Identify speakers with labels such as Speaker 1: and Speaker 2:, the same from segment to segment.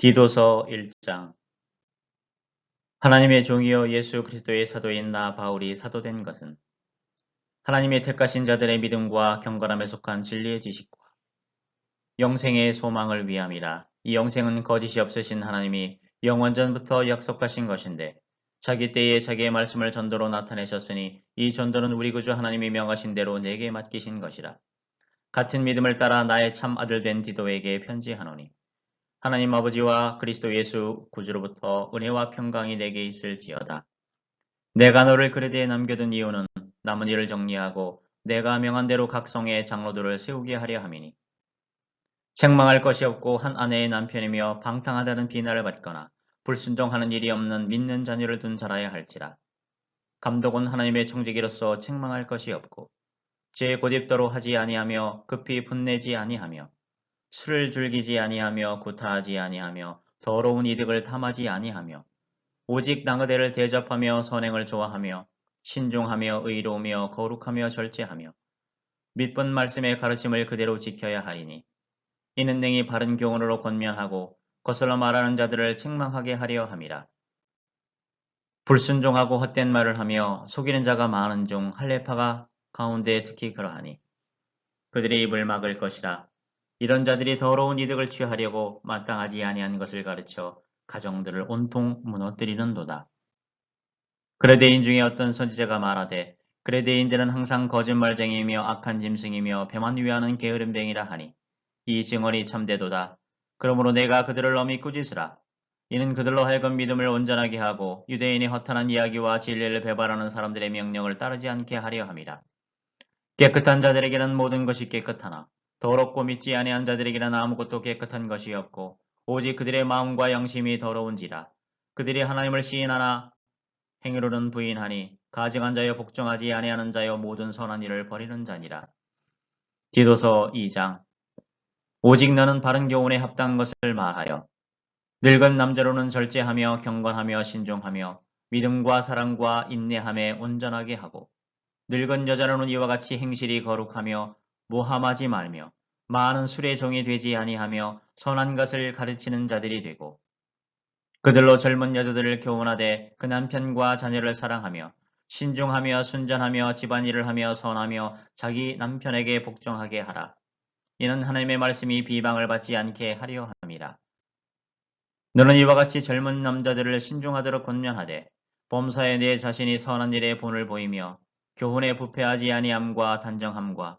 Speaker 1: 디도서 1장 하나님의 종이요 예수 그리스도의 사도인 나 바울이 사도된 것은 하나님의 택하신 자들의 믿음과 경건함에 속한 진리의 지식과 영생의 소망을 위함이라. 이 영생은 거짓이 없으신 하나님이 영원전부터 약속하신 것인데 자기 때에 자기의 말씀을 전도로 나타내셨으니 이 전도는 우리 구주 하나님이 명하신 대로 내게 맡기신 것이라. 같은 믿음을 따라 나의 참 아들 된 디도에게 편지하노니 하나님 아버지와 그리스도 예수 구주로부터 은혜와 평강이 내게 있을지어다. 내가 너를 그레드에 남겨둔 이유는 남은 일을 정리하고 내가 명한 대로 각 성의 장로들을 세우게 하려 함이니 책망할 것이 없고 한 아내의 남편이며 방탕하다는 비난을 받거나 불순종하는 일이 없는 믿는 자녀를 둔 자라야 할지라. 감독은 하나님의 청지기로서 책망할 것이 없고 제 고집대로 하지 아니하며 급히 분내지 아니하며 술을 즐기지 아니하며 구타하지 아니하며 더러운 이득을 탐하지 아니하며 오직 낭의대를 대접하며 선행을 좋아하며 신중하며 의로우며 거룩하며 절제하며 믿본 말씀의 가르침을 그대로 지켜야 하리니 이는 능히 바른 교훈으로 권면하고 거슬러 말하는 자들을 책망하게 하려 함이라. 불순종하고 헛된 말을 하며 속이는 자가 많은 중 할례파가 가운데 특히 그러하니 그들의 입을 막을 것이라 이런 자들이 더러운 이득을 취하려고 마땅하지 아니한 것을 가르쳐 가정들을 온통 무너뜨리는도다. 그레데인 중에 어떤 선지자가 말하되 그레데인들은 항상 거짓말쟁이며 악한 짐승이며 배만 위하는 게으름뱅이라 하니 이 증언이 참되도다. 그러므로 내가 그들을 엄히 꾸짖으라. 이는 그들로 하여금 믿음을 온전하게 하고 유대인의 허탄한 이야기와 진리를 배발하는 사람들의 명령을 따르지 않게 하려 함이라. 깨끗한 자들에게는 모든 것이 깨끗하나 더럽고 믿지 아니한 자들에게는 아무것도 깨끗한 것이 없고 오직 그들의 마음과 양심이 더러운지라 그들이 하나님을 시인하나 행위로는 부인하니 가증한 자여 복종하지 아니하는 자여 모든 선한 일을 버리는 자니라. 디도서 2장 오직 너는 바른 교훈에 합당한 것을 말하여 늙은 남자로는 절제하며 경건하며 신중하며 믿음과 사랑과 인내함에 온전하게 하고 늙은 여자로는 이와 같이 행실이 거룩하며 모함하지 말며 많은 술의 종이 되지 아니하며 선한 것을 가르치는 자들이 되고 그들로 젊은 여자들을 교훈하되 그 남편과 자녀를 사랑하며 신중하며 순전하며 집안일을 하며 선하며 자기 남편에게 복종하게 하라. 이는 하나님의 말씀이 비방을 받지 않게 하려 함이라. 너는 이와 같이 젊은 남자들을 신중하도록 권면하되 범사에 내 자신이 선한 일에 본을 보이며 교훈에 부패하지 아니함과 단정함과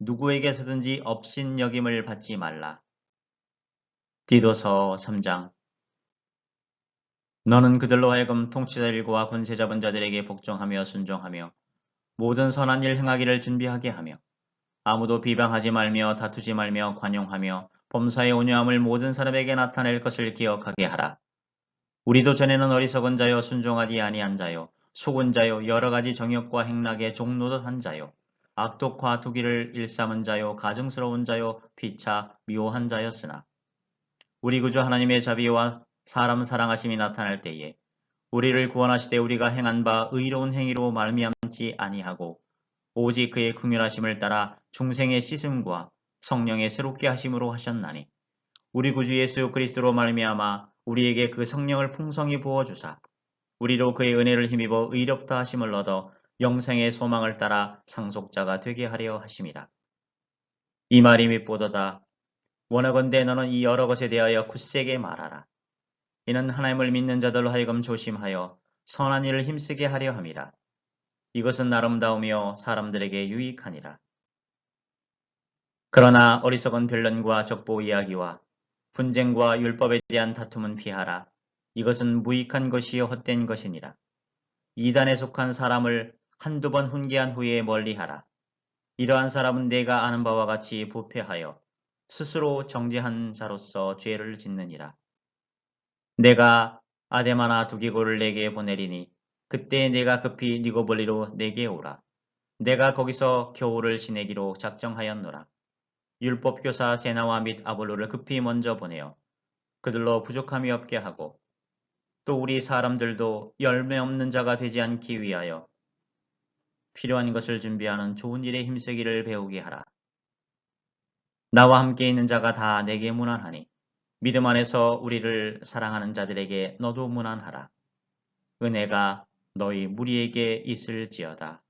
Speaker 1: 누구에게서든지 업신 여김을 받지 말라. 디도서 3장 너는 그들로 하여금 통치자들과 권세 잡은 자들에게 복종하며 순종하며 모든 선한 일 행하기를 준비하게 하며 아무도 비방하지 말며 다투지 말며 관용하며 범사의 온유함을 모든 사람에게 나타낼 것을 기억하게 하라. 우리도 전에는 어리석은 자요 순종하지 아니한 자요 속은 자요 여러 가지 정욕과 행락에 종노릇한 자요 악독과 투기를 일삼은 자요 가증스러운 자요 피차 미워한 자였으나 우리 구주 하나님의 자비와 사람 사랑하심이 나타날 때에 우리를 구원하시되 우리가 행한 바 의로운 행위로 말미암지 아니하고 오직 그의 긍휼하심을 따라 중생의 씻음과 성령의 새롭게 하심으로 하셨나니 우리 구주 예수 그리스도로 말미암아 우리에게 그 성령을 풍성히 부어 주사 우리로 그의 은혜를 힘입어 의롭다 하심을 얻어 영생의 소망을 따라 상속자가 되게 하려 하심이라. 이 말이 밉보도다. 원하건대 너는 이 여러 것에 대하여 굳세게 말하라. 이는 하나님을 믿는 자들로 하여금 조심하여 선한 일을 힘쓰게 하려 함이라. 이것은 아름다우며 사람들에게 유익하니라. 그러나 어리석은 변론과 적보 이야기와 분쟁과 율법에 대한 다툼은 피하라. 이것은 무익한 것이요 헛된 것이니라. 이단에 속한 사람을 한두 번 훈계한 후에 멀리하라. 이러한 사람은 내가 아는 바와 같이 부패하여 스스로 정죄한 자로서 죄를 짓느니라. 내가 아데마나 두기고를 내게 보내리니 그때 내가 급히 니고볼리로 내게 오라. 내가 거기서 겨울을 지내기로 작정하였노라. 율법교사 세나와 및 아볼로를 급히 먼저 보내어 그들로 부족함이 없게 하고 또 우리 사람들도 열매 없는 자가 되지 않기 위하여 필요한 것을 준비하는 좋은 일에 힘쓰기를 배우게 하라. 나와 함께 있는 자가 다 내게 무난하니 믿음 안에서 우리를 사랑하는 자들에게 너도 무난하라. 은혜가 너희 무리에게 있을지어다.